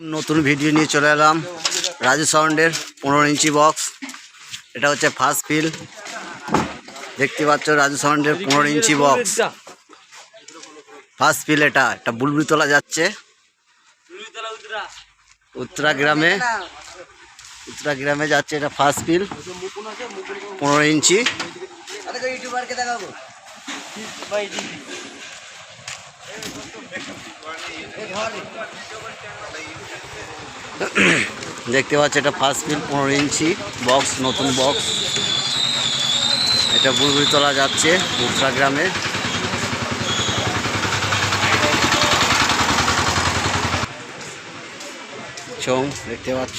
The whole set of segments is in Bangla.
নতুন ভিডিও নিয়ে চলে এলাম। রাজু সাউন্ডের পনেরো ইঞ্চি বক্স। এটা হচ্ছে ফার্স্ট ফিল দেখতে পাচ্ছ রাজু সাউন্ডের পনেরো ইঞ্চি বক্স। ফার্স্ট ফিল এটা এটা তোলা যাচ্ছে। উত্তরা গ্রামে উত্তরা গ্রামে যাচ্ছে এটা ফার্স্ট ফিল পনেরো ইঞ্চি। দেখতে পাচ্ছি এটা ফার্স্ট ফিল পনেরো ইঞ্চি বক্স নতুন বক্স এটা বুলবুলি তোলা যাচ্ছে, উত্তরা গ্রামে। দেখতে পাচ্ছ।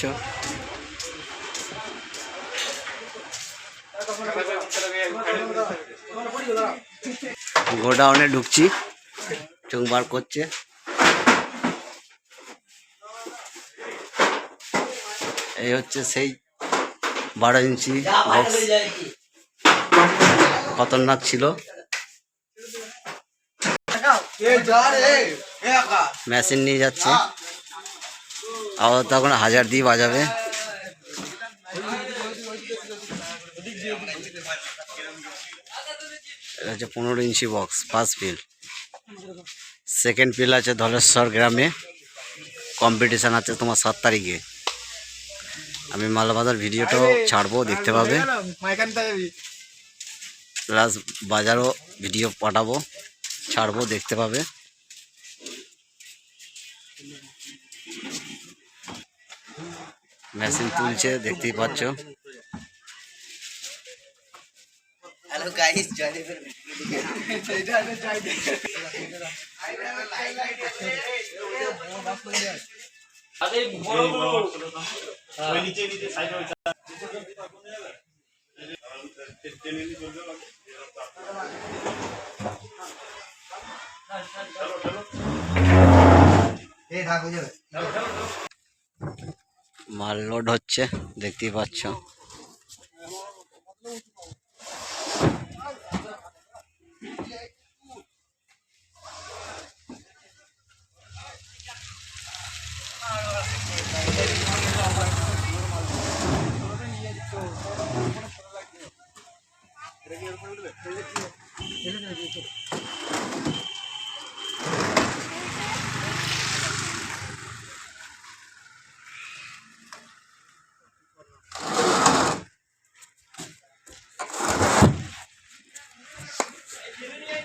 গোডাউনে ঢুকছি। চোখ বার করছে। এই হচ্ছে সেই বারো ইঞ্চি বক্স খতরনাক ছিল। মেশিন নিয়ে যাচ্ছে। আবার তখন হাজার দিয়ে বাজাবে। এটা হচ্ছে পনেরো inch box first fill second fill আছে ধলেশ্বর গ্রামে। কম্পিটিশান আছে তোমার সাত তারিখে। আমি মালাবাজার ভিডিওটাও ছাড়বো দেখতে পাবে। প্লাস বাজারও ভিডিও পাঠাবো ছাড়বো দেখতে পাবে। মেশিন তুলছে দেখতেই পাচ্ছ। হ্যালো গাইস জয় এই থাক হয়ে যাবে মাল লোড হচ্ছে দেখতেই পাচ্ছ। Give it